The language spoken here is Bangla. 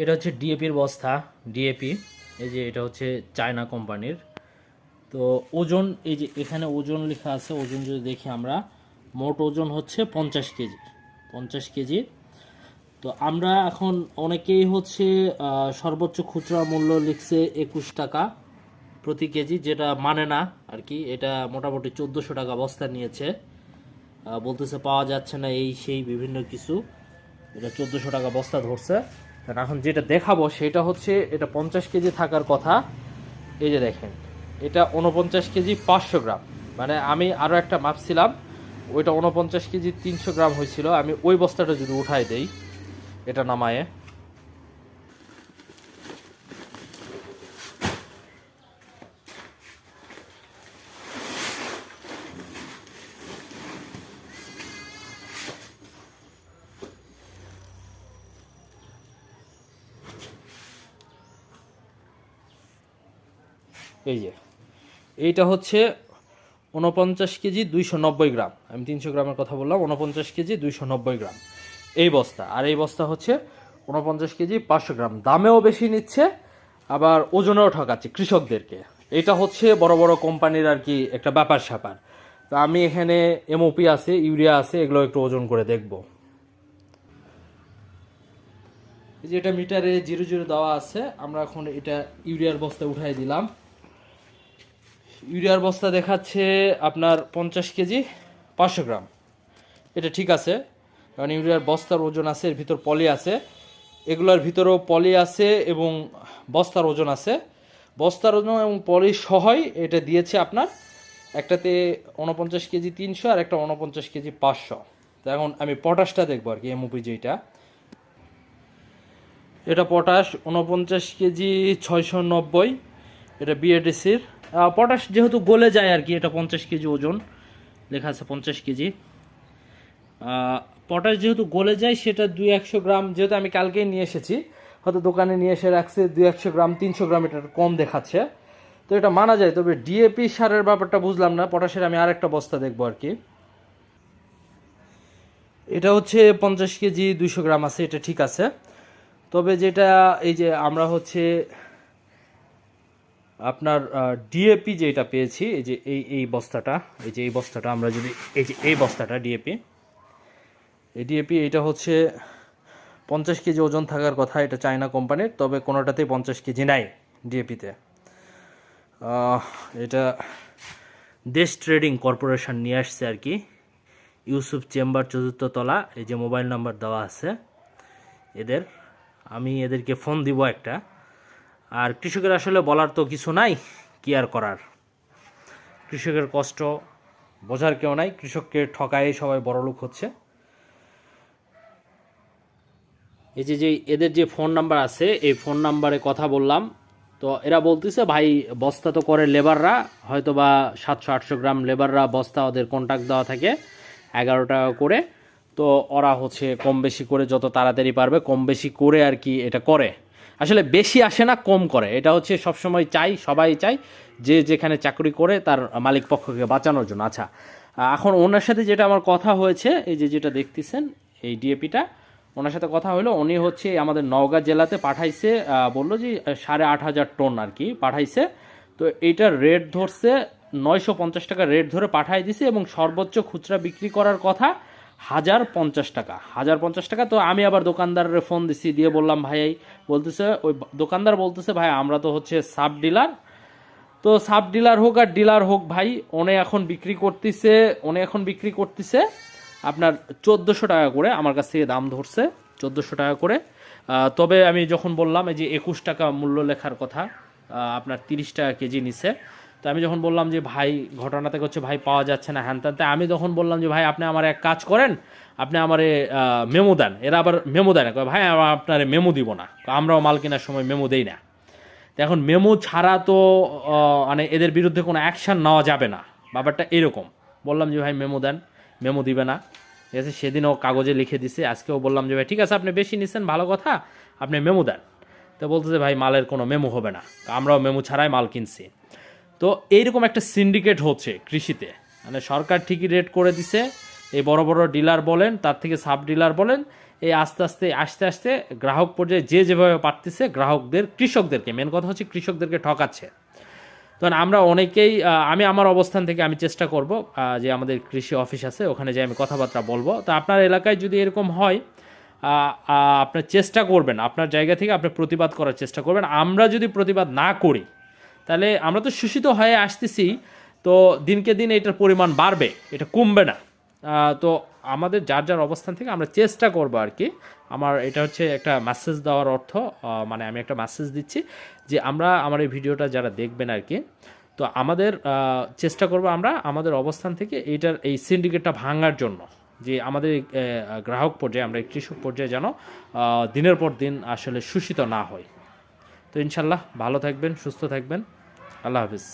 এটা হচ্ছে ডিএপির বস্তা ডিএপি এই যে এটা হচ্ছে চায়না কোম্পানির। তো ওজন, এই যে এখানে ওজন লেখা আছে, ওজন যদি দেখি আমরা, মোট ওজন হচ্ছে পঞ্চাশ কেজি পঞ্চাশ কেজি। তো আমরা এখন অনেকেই হচ্ছে সর্বোচ্চ খুচরা মূল্য লিখছে একুশ টাকা প্রতি কেজি, যেটা মানে না আর কি, এটা মোটামুটি চোদ্দোশো টাকা বস্তা নিয়েছে। বলতেছে পাওয়া যাচ্ছে না এই সেই বিভিন্ন কিছু, এটা চোদ্দোশো টাকা বস্তা ধরছে। এখন যেটা দেখাবো সেটা হচ্ছে এটা পঞ্চাশ কেজি থাকার কথা। এই যে দেখেন, এটা উনপঞ্চাশ কেজি পাঁচশো গ্রাম। মানে আমি আরও একটা মাপছিলাম, ওইটা উনপঞ্চাশ কেজি তিনশো গ্রাম হয়েছিল। আমি ওই বস্তাটা যদি উঠাই দেই, এটা নামায়ে। এই যে, এইটা হচ্ছে উনপঞ্চাশ কেজি দুইশো নব্বই গ্রাম। আমি তিনশো গ্রামের কথা বললাম উনপঞ্চাশ কেজি দুইশো নব্বই গ্রাম। এই বস্তা, আর এই বস্তা হচ্ছে উনপঞ্চাশ কেজি পাঁচশো গ্রাম। দামেও বেশি নিচ্ছে, আবার ওজনেও ঠকাচ্ছে কৃষকদেরকে। এটা হচ্ছে বড় বড় কোম্পানির আর কি একটা ব্যাপার স্যাপার। তো আমি এখানে এমওপি আছে, ইউরিয়া আছে, এগুলো একটু ওজন করে দেখব। এই যে এটা মিটারে জিরো জিরো দেওয়া আছে, আমরা এখন এটা ইউরিয়ার বস্তা উঠাই দিলাম। ইউরিয়ার বস্তা দেখাচ্ছে আপনার পঞ্চাশ কেজি, পাঁচশো গ্রাম। এটা ঠিক আছে, কারণ ইউরিয়ার বস্তার ওজন আছে, এর ভিতর পলি আছে। এগুলোর ভিতরেও পলি আছে এবং বস্তার ওজন আছে। বস্তার ওজন এবং পলি সহই এটা দিয়েছে আপনার একটাতে উনপঞ্চাশ কেজি তিনশো আর একটা উনপঞ্চাশ কেজি পাঁচশো। তো এখন আমি পটাশটা দেখব আর কি এমওপি যেটা এটা পটাশ উনপঞ্চাশ কেজি ছয়শো নব্বই, এটা বিএডিসির পটাশ যেহেতু গলে যায় আর কি, এটা পঞ্চাশ কেজি ওজন, লেখা আছে পঞ্চাশ কেজি। পটাশ যেহেতু গলে যায়, সেটা দুই একশো গ্রাম, যেহেতু আমি কালকেই নিয়ে এসেছি, হয়তো দোকানে নিয়ে এসে রাখছে, দুই একশো গ্রাম, তিনশো গ্রাম, এটা কম দেখাচ্ছে। তো এটা মানা যায়, তবে ডিএপি সারের ব্যাপারটা বুঝলাম না, পটাশের আমি আরেকটা বস্তা দেখব আর কি। এটা হচ্ছে পঞ্চাশ কেজি, দুইশো গ্রাম আছে, এটা ঠিক আছে। তবে যেটা, এই যে আমরা হচ্ছে আপনার ডিএপি যেটা পেয়েছি, এই যে এই এই বস্তাটা, এই যে এই বস্তাটা, আমরা যদি, এই যে এই বস্তাটা ডিএপি এই ডিএপি এটা হচ্ছে পঞ্চাশ কেজি ওজন থাকার কথা, এটা চায়না কোম্পানির, তবে কোনোটাতেই পঞ্চাশ কেজি নাই ডিএপিতে এটা দেশ ট্রেডিং কর্পোরেশন নিয়ে আসছে আর কি। ইউসুফ চেম্বার চতুর্থ তলা, এই যে মোবাইল নাম্বার দেওয়া আছে এদের। আমি এদেরকে ফোন দিব একটা। আর কৃষকের আসলে বলার তো কিছু নাই, কি আর করার? কৃষকের কষ্ট বোঝার কেউ নাই, কৃষককে ঠকায় সবাই বড়লোক হচ্ছে। এই যে যে এদের যে ফোন নাম্বার আছে, এই ফোন নাম্বারে কথা বললাম। তো এরা বলতেছে, ভাই, বস্তা তো করে লেবাররা হয়তো বা সাতশো, আটশো গ্রাম লেবাররা বস্তা ওদের কন্ট্যাক্ট দেওয়া থাকে, এগারো টাকা করে। তো ওরা হচ্ছে কম বেশি করে যত তাড়াতাড়ি পারবে, কম বেশি করে আর কি এটা করে। আসলে বেশি আসে না, কম করে। এটা হচ্ছে সবসময় চাই, সবাই চাই যে যেখানে চাকরি করে তার মালিক পক্ষকে বাঁচানোর জন্য। আচ্ছা এখন ওনার সাথে যেটা আমার কথা হয়েছে, এই যে যেটা দেখতেছেন, এই ডিএপিটা, ওনার সাথে কথা হলো, উনি হচ্ছে আমাদের নওগাঁ জেলাতে পাঠাইছে বলল যে সাড়ে আট হাজার টন আর কি পাঠাইছে। তো এইটার রেট ধরছে নয়শো পঞ্চাশ টাকা রেট ধরে পাঠাই দিছে এবং সর্বোচ্চ খুচরা বিক্রি করার কথা হাজার পঞ্চাশ টাকা, হাজার পঞ্চাশ টাকা। তো আমি আবার দোকানদারের ফোন দিছি, দিয়ে বললাম, ভাই বলতেছে, ওই দোকানদার বলতেছে, ভাই, আমরা তো হচ্ছে সাব ডিলার। তো সাব ডিলার হোক আর ডিলার হোক, ভাই, ওনে এখন বিক্রি করতেছে, ওনে এখন বিক্রি করতেছে আপনার চোদ্দোশো টাকা করে, আমার কাছ থেকে দাম ধরছে চোদ্দোশো টাকা করে। তবে আমি যখন বললাম, এই যে একুশ টাকা মূল্য লেখার কথা আপনার তিরিশ টাকা কেজি নিছে তো আমি যখন বললাম যে ভাই, ঘটনা থেকে হচ্ছে ভাই পাওয়া যাচ্ছে না, হ্যান তাই আমি তখন বললাম যে ভাই, আপনি আমার এক কাজ করেন, আপনি আমারে মেমো দেন। এরা আবার মেমো দেয় না। ভাই আপনার মেমো দিব না। আমরাও মাল কেনার সময় মেমো দেই না। তো এখন মেমো ছাড়া তো মানে এদের বিরুদ্ধে কোনো অ্যাকশন নেওয়া যাবে না। ব্যাপারটা এরকম। বললাম যে ভাই, মেমো দেন, মেমো দিবে না। ঠিক আছে, সেদিনও কাগজে লিখে দিছে। আজকেও বললাম যে ভাই, ঠিক আছে, আপনি বেশি নিচ্ছেন ভালো কথা, আপনি মেমো দেন। তো বলতেছে, ভাই, মালের কোনো মেমো হবে না। আমরাও মেমো ছাড়াই মাল কিনছি। তো এইরকম একটা সিন্ডিকেট হচ্ছে কৃষিতে। মানে সরকার ঠিকই রেট করে দিছে, এই বড় বড় ডিলার বলেন, তার থেকে সাব ডিলার বলেন, এই আস্তে আস্তে আস্তে আস্তে গ্রাহক পর্যায়ে যে যেভাবে পারতেছে গ্রাহকদের, কৃষকদেরকে মেন কথা হচ্ছে কৃষকদেরকে ঠকাচ্ছে। তো আমরা অনেকেই আমি আমার অবস্থান থেকে আমি চেষ্টা করব যে আমাদের কৃষি অফিস আছে, ওখানে যে আমি কথাবার্তা বলব। তো আপনার এলাকায় যদি এরকম হয় আপনার চেষ্টা করবেন, আপনার জায়গা থেকে আপনি প্রতিবাদ করার চেষ্টা করবেন। আমরা যদি প্রতিবাদ না করি তাহলে আমরা তো শোষিত হয়ে আসতেছি, তো দিনকে দিন এটার পরিমাণ বাড়বে, এটা কমবে না। তো আমাদের যার যার অবস্থান থেকে আমরা চেষ্টা করব আর কি। আমার এটা হচ্ছে একটা মেসেজ দেওয়ার অর্থ মানে আমি একটা মেসেজ দিচ্ছি যে আমরা আমার এই ভিডিওটা যারা দেখবেন আর কি, তো আমাদের চেষ্টা করব আমরা আমাদের অবস্থান থেকে এইটার এই সিন্ডিকেটটা ভাঙার জন্য। যে আমাদের গ্রাহক পর্যায়ে, আমরা কৃষক পর্যায়ে যেন দিনের পর দিন আসলে শোষিত না হয় তো ইনশাল্লাহ ভালো থাকবেন সুস্থ থাকবেন। আল্লাহ হাফিজ।